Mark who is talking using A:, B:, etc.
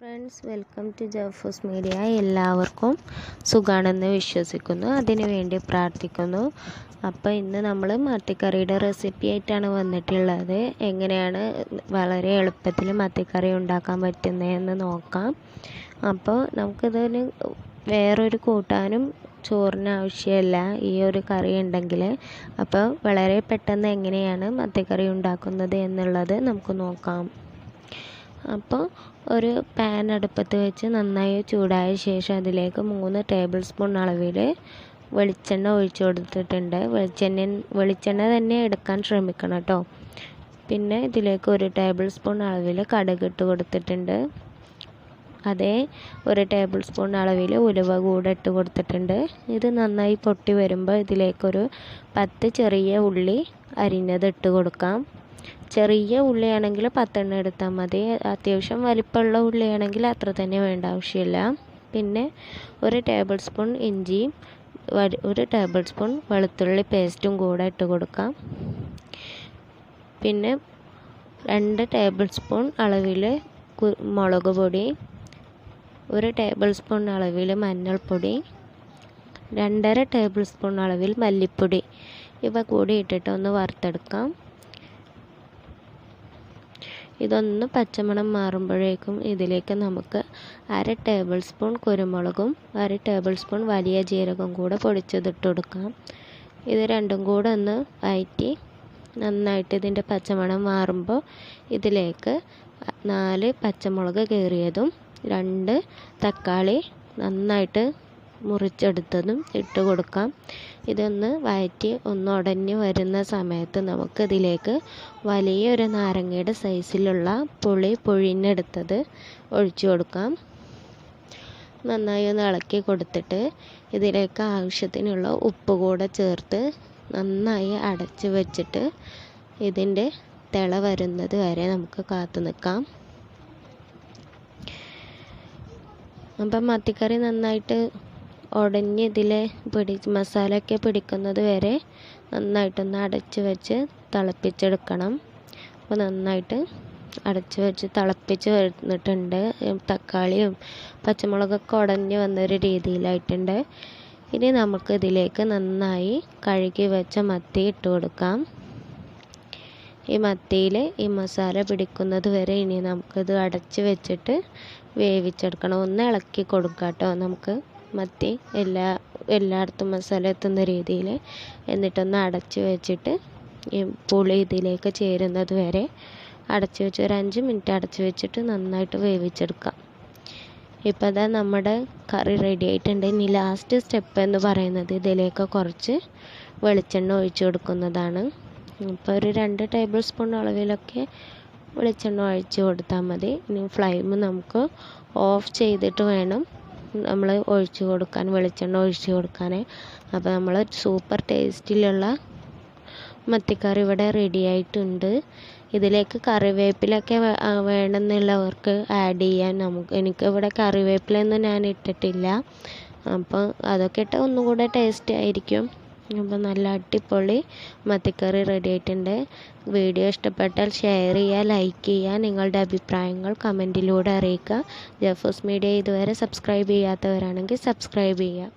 A: Friends welcome to Jafoos media. എല്ലാവർക്കും സുഖാണെന്ന് വിശ്വസിക്കുന്നു. അതിനു വേണ്ടി പ്രാർത്ഥിക്കുന്നു. അപ്പോൾ ഇന്ന് നമ്മൾ മത്തിക്കറിയുടെ റെസിപ്പി ആയിട്ടാണ് വന്നിട്ടുള്ളത്. എങ്ങനെയാണ് വളരെ എളുപ്പത്തിൽ മത്തിക്കറി ഉണ്ടാക്കാൻ പറ്റുന്നതെന്ന് നോക്കാം. അപ്പോൾ നമുക്കിതിന് വേറൊരു കൂട്ടാനും ചോറിന് ആവശ്യമില്ല. ഈ ഒരു കറി ഉണ്ടെങ്കിൽ അപ്പോൾ വളരെ പെട്ടെന്ന് എങ്ങനെയാണ് മത്തിക്കറി ഉണ്ടാക്കുന്നത് എന്നുള്ളത് നമുക്ക് നോക്കാം. അപ്പോൾ ഒരു പാൻ അടുപ്പത്ത് വെച്ച് നന്നായി ചൂടായ ശേഷം അതിലേക്ക് മൂന്ന് ടേബിൾ സ്പൂൺ അളവിൽ വെളിച്ചെണ്ണ ഒഴിച്ചു കൊടുത്തിട്ടുണ്ട്. വെളിച്ചെണ്ണ വെളിച്ചെണ്ണ തന്നെ എടുക്കാൻ ശ്രമിക്കണം കേട്ടോ. പിന്നെ ഇതിലേക്ക് ഒരു ടേബിൾ സ്പൂൺ അളവിൽ കടുക് ഇട്ട് കൊടുത്തിട്ടുണ്ട്. അതേ ഒരു ടേബിൾ സ്പൂൺ അളവിൽ ഉലുവ കൂടെ ഇട്ട് കൊടുത്തിട്ടുണ്ട്. ഇത് നന്നായി പൊട്ടി വരുമ്പോൾ ഇതിലേക്കൊരു പത്ത് ചെറിയ ഉള്ളി അരിഞ്ഞത് ഇട്ട് കൊടുക്കാം. ചെറിയ ഉള്ളിയാണെങ്കിൽ പത്തെണ്ണം എടുത്താൽ മതി. അത്യാവശ്യം വലിപ്പമുള്ള ഉള്ളിയാണെങ്കിൽ അത്ര തന്നെ വേണ്ട ആവശ്യമില്ല. പിന്നെ ഒരു ടേബിൾ സ്പൂൺ ഇഞ്ചിയും ഒരു ടേബിൾ സ്പൂൺ വെളുത്തുള്ളി പേസ്റ്റും കൂടെ ഇട്ട് കൊടുക്കാം. പിന്നെ രണ്ട് ടേബിൾ സ്പൂൺ അളവിൽ മുളക് പൊടി ഒരു ടേബിൾ സ്പൂൺ അളവിൽ മഞ്ഞൾപ്പൊടി രണ്ടര ടേബിൾ സ്പൂൺ അളവിൽ മല്ലിപ്പൊടി. ഇവ കൂടി ഇട്ടിട്ട് ഒന്ന് വറുത്തെടുക്കാം. ഇതൊന്ന് പച്ചമണം മാറുമ്പോഴേക്കും ഇതിലേക്ക് നമുക്ക് അര ടേബിൾ സ്പൂൺ കുരുമുളകും അര ടേബിൾ സ്പൂൺ വലിയ ജീരകം കൂടെ പൊടിച്ചതിട്ട് കൊടുക്കാം. ഇത് രണ്ടും കൂടെ ഒന്ന് വഴറ്റി നന്നായിട്ട് ഇതിന്റെ പച്ചമണം മാറുമ്പോൾ ഇതിലേക്ക് നാല് പച്ചമുളക് കീറിയതും രണ്ട് തക്കാളി നന്നായിട്ട് മുറിച്ചെടുത്തതും ഇട്ട് കൊടുക്കാം. ഇതൊന്ന് വയറ്റി ഒന്ന് ഉടഞ്ഞ് വരുന്ന സമയത്ത് നമുക്ക് ഇതിലേക്ക് വലിയൊരു നാരങ്ങയുടെ സൈസിലുള്ള പുളി പൊഴിഞ്ഞെടുത്തത് ഒഴിച്ചു കൊടുക്കാം. നന്നായി ഒന്ന് ഇളക്കി കൊടുത്തിട്ട് ഇതിലേക്ക് ആവശ്യത്തിനുള്ള ഉപ്പ് കൂടെ ചേർത്ത് നന്നായി അടച്ച് വെച്ചിട്ട് ഇതിന്റെ തിള വരുന്നത് വരെ നമുക്ക് കാത്തു നിൽക്കാം. അപ്പം മത്തിക്കറി നന്നായിട്ട് ഉടഞ്ഞ് ഇതിൽ പിടി മസാലയൊക്കെ പിടിക്കുന്നത് വരെ നന്നായിട്ടൊന്ന് അടച്ച് വെച്ച് തിളപ്പിച്ചെടുക്കണം. അപ്പോൾ നന്നായിട്ട് അടച്ച് വെച്ച് തിളപ്പിച്ച് വന്നിട്ടുണ്ട്. തക്കാളിയും പച്ചമുളകൊക്കെ ഉടഞ്ഞ് വന്നൊരു രീതിയിലായിട്ടുണ്ട്. ഇനി നമുക്ക് ഇതിലേക്ക് നന്നായി കഴുകി വെച്ച മത്തി ഇട്ട് കൊടുക്കാം. ഈ മത്തിയിൽ ഈ മസാല പിടിക്കുന്നത് വരെ ഇനി നമുക്കിത് അടച്ച് വെച്ചിട്ട് വേവിച്ചെടുക്കണം. ഒന്ന് ഇളക്കി കൊടുക്കാം കേട്ടോ നമുക്ക്. മത്തി എല്ലാ എല്ലായിടത്തും മസാല എത്തുന്ന രീതിയിൽ എന്നിട്ടൊന്ന് അടച്ച് വെച്ചിട്ട് ഈ പുളി ഇതിലേക്ക് ചേരുന്നത് വരെ അടച്ച് വെച്ച് ഒരു അഞ്ച് മിനിറ്റ് അടച്ച് വെച്ചിട്ട് നന്നായിട്ട് വേവിച്ചെടുക്കാം. ഇപ്പോൾ അതാ നമ്മുടെ കറി റെഡി ആയിട്ടുണ്ട്. ഇനി ലാസ്റ്റ് സ്റ്റെപ്പ് എന്ന് പറയുന്നത് ഇതിലേക്ക് കുറച്ച് വെളിച്ചെണ്ണ ഒഴിച്ചു കൊടുക്കുന്നതാണ്. ഇപ്പോൾ ഒരു രണ്ട് ടേബിൾ സ്പൂൺ അളവിലൊക്കെ വെളിച്ചെണ്ണ ഒഴിച്ച് കൊടുത്താൽ മതി. ഇനി ഫ്ലെയിം നമുക്ക് ഓഫ് ചെയ്തിട്ട് വേണം നമ്മൾ ഒഴിച്ച് കൊടുക്കാൻ വെളിച്ചെണ്ണ ഒഴിച്ച് കൊടുക്കാൻ അപ്പോൾ നമ്മൾ സൂപ്പർ ടേസ്റ്റിലുള്ള മത്തിക്കറി ഇവിടെ റെഡി ആയിട്ടുണ്ട്. ഇതിലേക്ക് കറിവേപ്പിലൊക്കെ വേണമെന്നുള്ളവർക്ക് ആഡ് ചെയ്യാൻ നമുക്ക് എനിക്കിവിടെ കറിവേപ്പിലൊന്നും ഞാൻ ഇട്ടിട്ടില്ല. അപ്പോൾ അതൊക്കെ ഇട്ടാൽ ഒന്നും കൂടെ ടേസ്റ്റ് ആയിരിക്കും. അപ്പോൾ നല്ല അടിപൊളി മത്തിക്കറി റെഡി ആയിട്ടുണ്ട്. വീഡിയോ ഇഷ്ടപ്പെട്ടാൽ ഷെയർ ചെയ്യുക ലൈക്ക് ചെയ്യുക നിങ്ങളുടെ അഭിപ്രായങ്ങൾ കമന്റിലൂടെ അറിയിക്കുക. ജഫോസ് മീഡിയ ഇതുവരെ സബ്സ്ക്രൈബ് ചെയ്യാത്തവരാണെങ്കിൽ സബ്സ്ക്രൈബ് ചെയ്യുക.